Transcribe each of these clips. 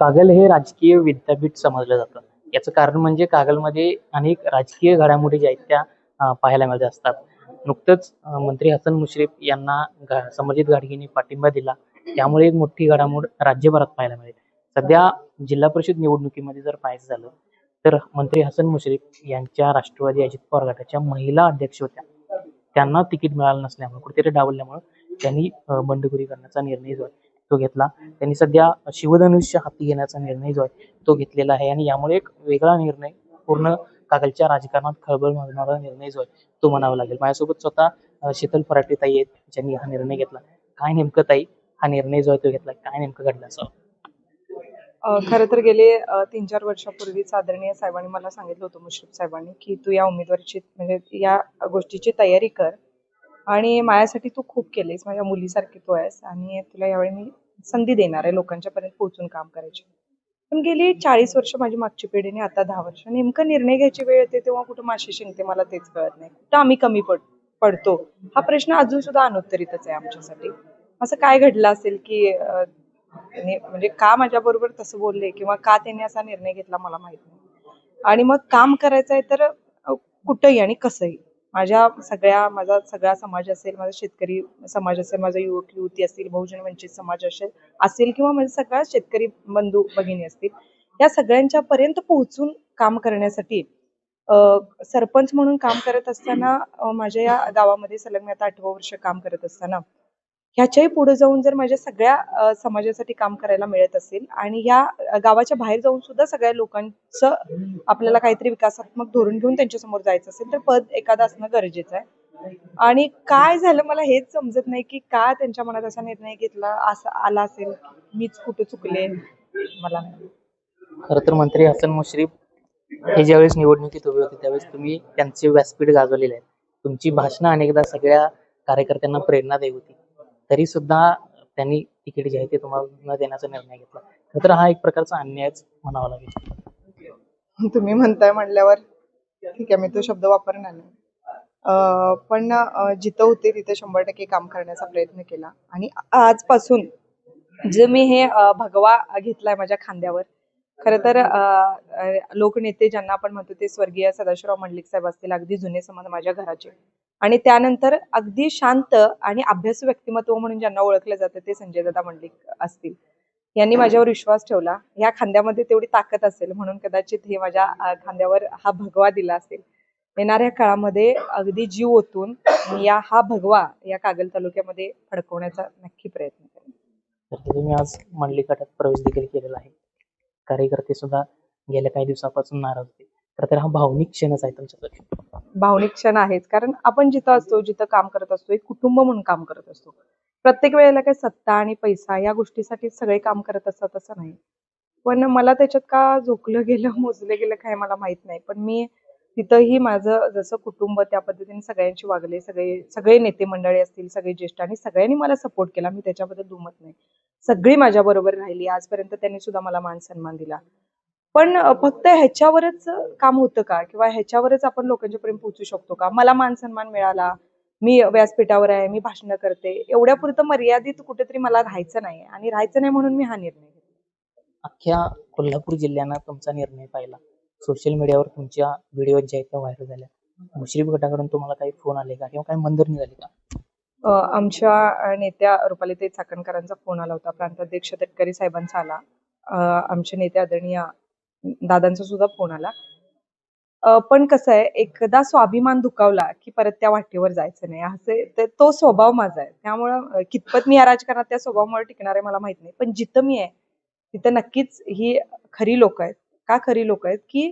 कागल हे राजकीय विद्यापीठ समजलं जातं. याचं कारण म्हणजे कागलमध्ये अनेक राजकीय घडामोडी ज्या आहेत त्या पाहायला मिळत असतात. नुकतंच मंत्री हसन मुश्रीफ यांना समजित समर्जित पाठिंबा दिला. त्यामुळे एक मोठी घडामोड राज्यभरात पाहायला मिळेल. सध्या जिल्हा परिषद निवडणुकीमध्ये जर पाहायचं झालं तर मंत्री हसन मुश्रीफ यांच्या राष्ट्रवादी अजित पवार गटाच्या महिला अध्यक्ष होत्या. त्यांना तिकीट मिळालं नसल्यामुळे कुठेतरी डावलल्यामुळे त्यांनी बंडखोरी करण्याचा निर्णय जो तो घेतला. त्यांनी सध्या शिवधनुष्य हाती घेण्याचा निर्णय जो आहे तो घेतलेला आहे. आणि यामुळे एक वेगळा निर्णय पूर्ण कागलच्या राजकारणात खळबळ मारणारा निर्णय जो आहे तो म्हणावा लागेल. माझ्यासोबत स्वतः शीतल फराटे ताई आहेत ज्यांनी हा निर्णय घेतला. काय नेमकं ताई? हा निर्णय जो आहे तो घेतला. काय नेमकं घडलं असं? खरं तर गेले तीन चार वर्षापूर्वीच आदरणीय साहेबांनी मला सांगितलं होतं मुश्रीफ साहेबांनी की तू या उमेदवारीची म्हणजे या गोष्टीची तयारी कर. आणि माझ्यासाठी तू खूप केलीस माझ्या मुलीसारखी तू आहेस. आणि तुला यावेळी मी संधी देणार आहे लोकांच्या पर्यंत पोहोचून काम करायची. पण गेली चाळीस वर्ष माझी मागची पिढीने आता दहा वर्ष. नेमकं निर्णय घ्यायची वेळ येते तेव्हा कुठं माशी शिंकते मला तेच कळत नाही. कुठं आम्ही कमी पड पडतो? हा प्रश्न अजून सुद्धा अनुत्तरितच आहे आमच्यासाठी. असं काय घडलं असेल की म्हणजे का माझ्या बरोबर तसं बोलले किंवा का त्यांनी असा निर्णय घेतला मला माहीत नाही. आणि मग काम करायचं आहे तर कुठंही आणि कसंही. माझ्या सगळ्या माझा सगळा समाज असेल माझा शेतकरी समाज असेल माझा युवक युवती असतील बहुजन वंचित समाज असेल असेल किंवा माझा सगळा शेतकरी बंधू भगिनी असतील या सगळ्यांच्या पर्यंत पोहोचून काम करण्यासाठी सरपंच म्हणून काम करत असताना माझ्या या गावामध्ये सलग मी आता आठवं वर्ष काम करत असताना ह्याच्याही पुढे जाऊन जर माझ्या सगळ्या समाजासाठी काम करायला मिळत असेल आणि या गावाच्या बाहेर जाऊन सुद्धा सगळ्या लोकांचं आपल्याला काहीतरी विकासात्मक धोरण घेऊन त्यांच्यासमोर जायचं असेल तर पद एखादं असणं गरजेचं आहे. आणि काय झालं मला हेच समजत नाही की का त्यांच्या मनात असा निर्णय घेतला असा आला असेल मीच कुठे चुकले मला खर तर मंत्री हसन मुश्रीफ हे ज्यावेळेस निवडणुकीत उभे होते त्यावेळेस तुम्ही त्यांचे व्यासपीठ गाजवलेले आहे. तुमची भाषणं अनेकदा सगळ्या कार्यकर्त्यांना प्रेरणा देत होती. तरी सुद्धा त्यांनी तिकीट जे आहे ते तुम्हाला न देण्याचा निर्णय घेतला. खरं तर हा एक प्रकारचा अन्यायच म्हणावा लागेल. तुम्ही म्हणताय म्हणल्यावर ठीक आहे मी तो शब्द वापरणार नाही. पण जिथं होते तिथे शंभर टक्के काम करण्याचा प्रयत्न केला. आणि आजपासून जे मी हे भगवा घेतलाय माझ्या खांद्यावर खर तर लोकनेते ज्यांना आपण म्हणतो ते स्वर्गीय सदाशिवराव मंडलिक साहेब असतील अगदी जुने समाज माझ्या घराचे. आणि त्यानंतर अगदी शांत आणि अभ्यासू व्यक्तिमत्व म्हणून ज्यांना ओळखलं जातं ते संजय दादा मंडलिक असतील. यांनी माझ्यावर विश्वास ठेवला. या खांद्यामध्ये तेवढी ताकद असेल म्हणून कदाचित हे माझ्या खांद्यावर हा भगवा दिला असेल. येणाऱ्या काळामध्ये अगदी जीव ओतून मी या हा भगवा या कागल तालुक्यामध्ये फडकवण्याचा नक्की प्रयत्न करेन. तुम्ही आज मंडली गटात प्रवेश देखील केलेला आहे. कार्यकर्ते सुद्धा गेल्या काही दिवसापासून नाराज होते. तर हा भावनिक क्षणच आहे तुमच्यासाठी भावनिक क्षण आहेच. कारण आपण जिथं असतो जिथं काम करत असतो एक कुटुंब म्हणून काम करत असतो. प्रत्येक वेळेला काय सत्ता आणि पैसा या गोष्टीसाठी सगळे काम करत असतात असं नाही. पण मला त्याच्यात का झोकलं गेलं मोजलं गेलं काय मला माहीत नाही. पण मी तिथंही माझं जसं कुटुंब त्या पद्धतीने सगळ्यांशी वागले सगळे सगळे नेते मंडळी असतील सगळे ज्येष्ठ आणि सगळ्यांनी मला सपोर्ट केला. मी त्याच्याबद्दल दुमत नाही. सगळी माझ्या बरोबर राहिली. आजपर्यंत त्यांनी सुद्धा मला मान सन्मान दिला. पण फक्त ह्याच्यावरच काम होतं का? किंवा ह्याच्यावरच आपण लोकांच्या पर्यंत पोहोचू शकतो का? मला मान सन्मान मिळाला मी व्यासपीठावर आहे मी भाषण करते एवढ्या पुरतं मर्यादित कुठेतरी मला राहायचं नाही आणि राहायचं नाही म्हणून मी हा निर्णय घेतला. अख्ख्या कोल्हापूर जिल्ह्यानं तुमचा निर्णय पाहिला. सोशल मीडियावर तुमच्या व्हिडिओ ज्या आहेत त्या व्हायरल झाल्या. मुश्रीफ गटाकडून तुम्हाला काही फोन आले का? किंवा काही मंदर निघाली का? आमच्या नेत्या रुपालीताई चाकणकरांचा फोन आला होता. प्रांताध्यक्ष तटकरी साहेबांचा आला. अ, आमचे नेते आदरणीय दादांचा सुद्धा फोन आला. पण कसं आहे एकदा स्वाभिमान दुखावला की परत त्या वाटेवर जायचं नाही. असे तो स्वभाव माझा आहे. त्यामुळं कितपत मी या राजकारणात त्या स्वभावामुळे टिकणार आहे मला माहीत नाही. पण जिथं मी आहे तिथं नक्कीच ही खरी लोक आहेत. का खरी लोक आहेत? की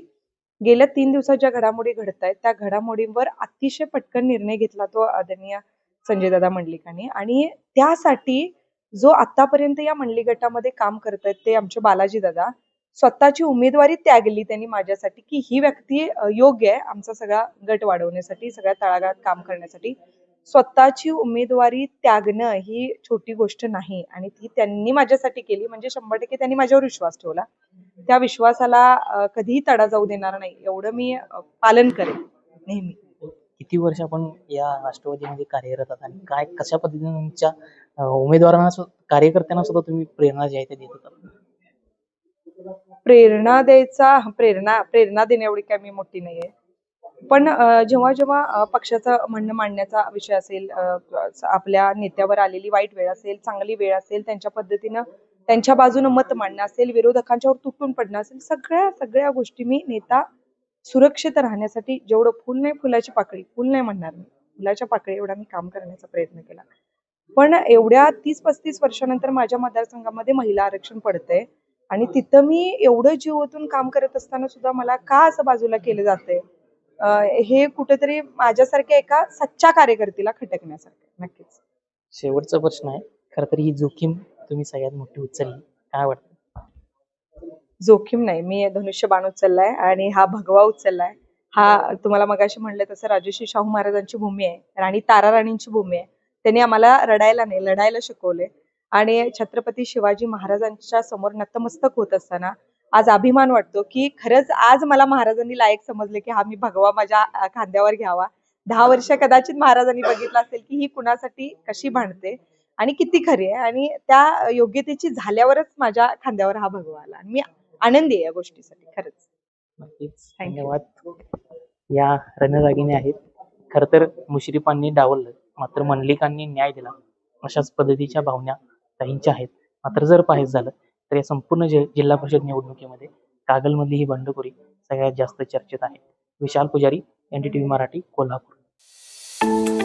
गेल्या तीन दिवसात ज्या घडामोडी घडत आहेत त्या घडामोडींवर अतिशय पटकन निर्णय घेतला तो आदरणीय संजय दादा मंडलिकांनी. आणि त्यासाठी जो आतापर्यंत या मंडली गटामध्ये काम करत आहेत ते आमचे बालाजी दादा स्वतःची उमेदवारी त्यागली त्यांनी माझ्यासाठी की ही व्यक्ती योग्य आहे आमचा सगळा गट वाढवण्यासाठी सगळ्या तळागाळात काम करण्यासाठी. स्वतःची उमेदवारी त्यागणं ही छोटी गोष्ट नाही आणि ती त्यांनी माझ्यासाठी केली. म्हणजे शंभर टक्के त्यांनी माझ्यावर विश्वास ठेवला. त्या विश्वासाला कधीही तडा जाऊ देणार नाही. एवढं मी पालन करेन नेहमी. किती वर्ष आपण या राष्ट्रवादीमध्ये म्हणजे कार्यरत आहात आणि काय कशा पद्धतीने तुमच्या उमेदवारांना कार्यकर्त्यांना सुद्धा तुम्ही प्रेरणा जी आहे ते देत होता? प्रेरणा द्यायचा प्रेरणा प्रेरणा देण्या एवढी काय मी मोठी नाहीये. पण जेव्हा जेव्हा पक्षाचं म्हणणं मांडण्याचा विषय असेल आपल्या नेत्यावर आलेली वाईट वेळ असेल चांगली वेळ असेल त्यांच्या पद्धतीनं त्यांच्या बाजूनं मत मांडणं असेल विरोधकांच्यावर तुटून पडणं असेल सगळ्या सगळ्या गोष्टी मी नेता सुरक्षित राहण्यासाठी जेवढं फुल नाही फुलाची पाकळी फुल नाही म्हणणार मी. फुलाच्या पाकळी एवढा मी काम करण्याचा प्रयत्न केला. पण एवढ्या तीस पस्तीस वर्षानंतर माझ्या मतदारसंघामध्ये महिला आरक्षण पडतंय. आणि तिथं मी एवढं जीव ओतून काम करत असताना सुद्धा मला का असं बाजूला केलं जातंय? हे कुठेतरी माझ्यासारख्या एका सच्च्या कार्यकर्तीला खटकण्यासारखं. नक्कीच. शेवटचा प्रश्न आहे. खरं तर ही जोखीम तुम्ही सगळ्यात मोठी उचलली. काय वाटतं? जोखीम नाही. मी धनुष्यबाण उचललाय आणि हा भगवा उचललाय. हा तुम्हाला मगाशी म्हणलं तसं राजश्री शाहू महाराजांची भूमी आहे. राणी तारा राणींची भूमी आहे. त्यांनी आम्हाला रडायला नाही लढायला शिकवले आणि छत्रपती शिवाजी महाराजांच्या समोर नतमस्तक होत असताना आज अभिमान वाटतो की खरंच आज मला महाराजांनी लायक समजले की हा मी भगवा माझ्या खांद्यावर घ्यावा. दहा वर्ष कदाचित महाराजांनी बघितलं असेल की ही कुणासाठी कशी भांडते आणि किती खरी आहे आणि त्या योग्यतेची झाल्यावरच माझ्या खांद्यावर हा भगवा आला. आणि मी आनंदी आहे या गोष्टीसाठी खरंच. धन्यवाद. या रणरागिणी आहेत. खर तर मुश्रीफांनी डावललं. मात्र मंडलिकांनी न्याय दिला. अशाच पद्धतीच्या भावना काहींच्या आहेत. मात्र जर पाहायचं झालं तर या संपूर्ण जिल्हा परिषद निवडणुकीमध्ये कागलमधली ही बंडखोरी सगळ्यात जास्त चर्चेत आहे. विशाल पुजारी एनडीटीव्ही मराठी कोल्हापूर.